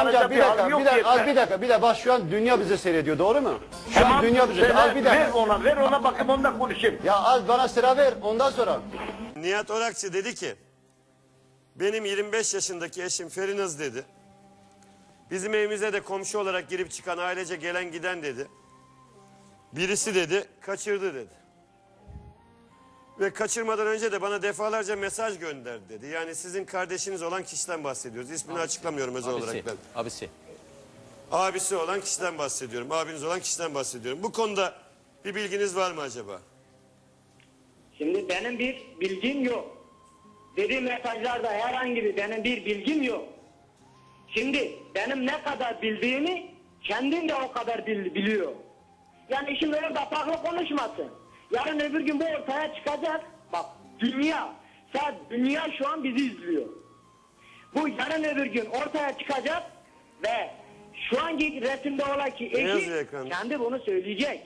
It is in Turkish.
Amca bir dakika, yok bir dakika, az bir dakika, bir dakika. Bak şu an dünya bizi seyrediyor, doğru mu? Şu Tamam, an dünya bizi ver, Al bir ver dakika. ona, ver ona bakayım onunla konuşayım. Ya az bana sıra ver, ondan sonra. Nihat Orakçı dedi ki, benim 25 yaşındaki eşim Ferinaz dedi. Bizim evimize de komşu olarak girip çıkan ailece gelen giden dedi. Birisi dedi, kaçırdı dedi. Ve kaçırmadan önce de bana defalarca mesaj gönderdi dedi. Yani sizin kardeşiniz olan kişiden bahsediyoruz. İsmini açıklamıyorum özel olarak Abisi. ben. Abisi. Abisi olan kişiden bahsediyorum. Abiniz olan kişiden bahsediyorum. Bu konuda bir bilginiz var mı acaba? Şimdi benim bir bilgim yok. Dediğim mesajlarda herhangi bir benim bir bilgim yok. Şimdi benim ne kadar bildiğimi kendim de o kadar bil- biliyor. Yani şimdi orada farklı konuşmasın. Yarın öbür gün bu ortaya çıkacak. Bak dünya, sadece dünya şu an bizi izliyor. Bu yarın öbür gün ortaya çıkacak ve şu anki resimde olan ki eşi kendi bunu söyleyecek.